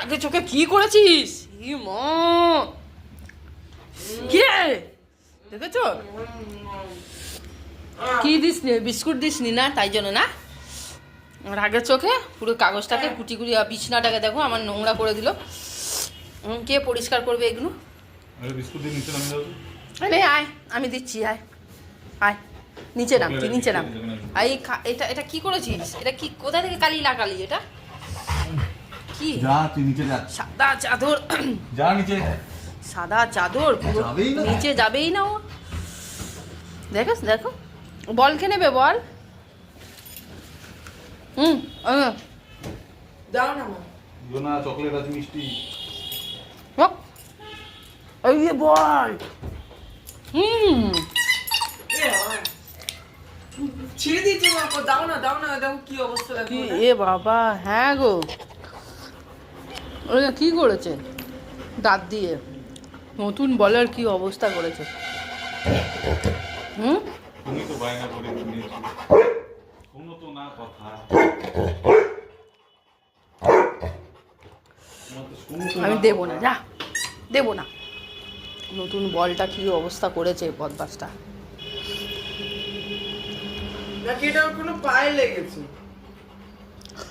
আগে চোখে কি করেছিস? মা। কি দেখেছ? কি দিস নি বিস্কুট দিস নি? না তাই জন্য না? রাগের চোখে পুরো কাগজটাকে কুটি কুটি বিছনাটাকে দেখো আমার নোংরা করে দিল। কে পরিষ্কার করবে এগুলো? আরে আয় আমি দিচ্ছি আয়। আয় নিচে নাম তুই নিচে নাম। খা- এটা এটা কি করেছিস? এটা কি কোথা থেকে কালি লাগালি এটা? কি? যা তুই নিচে যা। সাদা চাদর। যা নিচে সাদা চাদর পুরো যাবেই না। নিচে যাবেই না ও। দেখো দেখো। বল কে নেবে বল। হুম আহ, দাও না মা। দিও না চকলেট আছে মিষ্টি। হপ। এই যে বল। হুম। এ বাবা। ছিঁড়ে দিয়েছি মা। দাও না দাও না দেখো কি অবস্থা কি এ বাবা হ্যাঁ গো। ওরা কি করেছে? দাঁত দিয়ে। নতুন বলের কি অবস্থা করেছে? হুম? আমি দেবো না যা। দেবো না। নতুন বলটা কি অবস্থা করেছে বদমাসটা? নাকি এটা ওর কোনো পায়ে লেগেছে?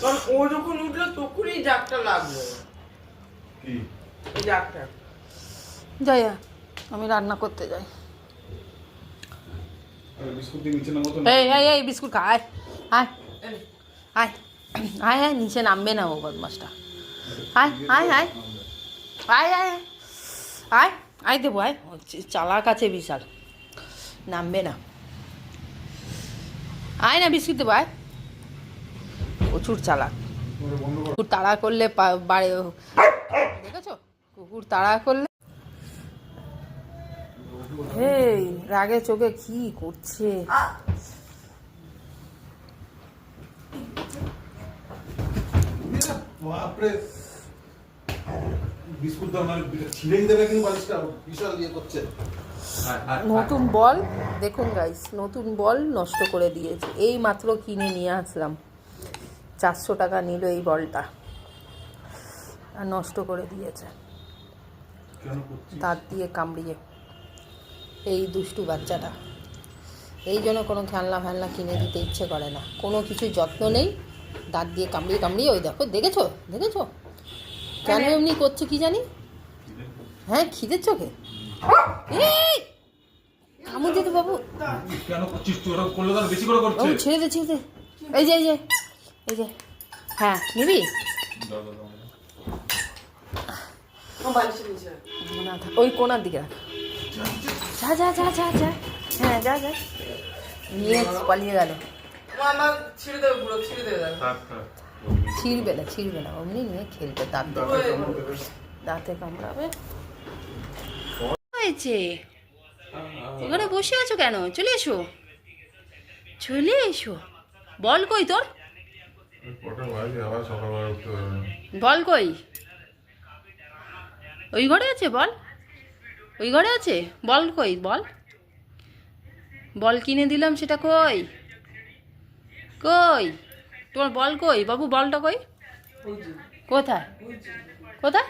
কারণ ও যখন উঠল তখনই ডাকটা লাগল। কি? আর, আমি রান্না করতে যাই। এই এই এই বিস্কুট খা আয় আয়। আয় আয় আয় নিচে নামবে না ও বদমাসটা। আয় আয় আয়। আয় আয় আয়। আয় দেবো আয়। চালাক আছে বিশাল। নামবে না। আয় না বিস্কুট দেবো আয়। প্রচুর চালাক। তাড়া করলে বাড়ে কুকুর তাড়া করলে? এই রাগে চোখে কি করছে? ইয়ে করছে। নতুন বল? দেখুন গাইস নতুন বল নষ্ট করে দিয়েছে। এই মাত্র কিনে নিয়ে আসলাম। চারশো টাকা নিল এই বলটা। আর নষ্ট করে দিয়েছে। দাঁত দিয়ে কামড়িয়ে। এই দুষ্টু বাচ্চাটা। এই জন্য কোনো খেলনা ফেলনা কিনে দিতে ইচ্ছে করে না। কোনো কিছু যত্ন নেই। দাঁত দিয়ে কামড়িয়ে কামড়িয়ে ওই দেখো দেখেছ? দেখেছ? কেন এমনি করছে কি জানি? হ্যাঁ খিদের চোখে? এই! কামড় দিতে বাবু। কেন করছিস করলে বেশি করে করছে। বাবু ছেড়ে দে ছেড়ে দে। এই যে এই যে এই যে। হ্যাঁ নিবি দাও দাও দাও ও বালিশের নিচে রাখ। না, থাক। ওই কোনার দিকে রাখ। যা যা যা যা যা। হ্যাঁ যা যা। নিয়ে পালিয়ে গেল। মা আমার ছিঁড়ে দেবে পুরো ছিঁড়ে দেবে। দেখো। থাক থাক। ছিঁড়বে না ছিঁড়বে না অমনি নিয়ে খেলবে দাঁত দাঁতে কামড়াবে। হয়েছে? ওখানে বসে আছো কেন? চলে এসো। চলে এসো। বল কই তোর? বল কই? ওই ঘরে আছে বল? ওই ঘরে আছে? বল কই, বল। বল কিনে দিলাম সেটা কই? কই? তোমার বল কই? বাবু, বলটা কই? কোথায়? কোথায়?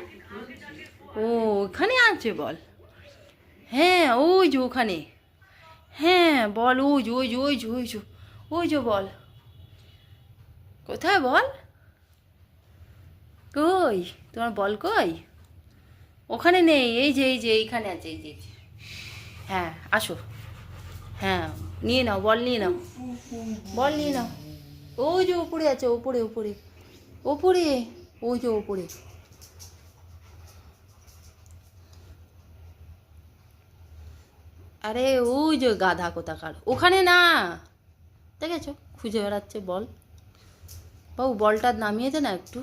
ও, ওখানে আছে বল। হ্যাঁ ওই যে ওখানে। হ্যাঁ বল, ওই যে ওই যে ওই যে ওই যে ওই যে বল। কোথায় বল? কই? তোমার বল কই? ওখানে নেই, এই যে এই যে, এইখানে আছে, এই যে। হ্যাঁ আসো। হ্যাঁ নিয়ে নাও, বল নিয়ে নাও। বল নিয়ে নাও। ওই যে ওপরে আছে, ওপরে ওপরে। ওপরে, ওই যে ওপরে। আরে, ওই যে গাধা কোথাকার। ওখানে না। দেখেছ? খুঁজে বেড়াচ্ছে বল। বাবু, বলটা নামিয়ে দে না একটু।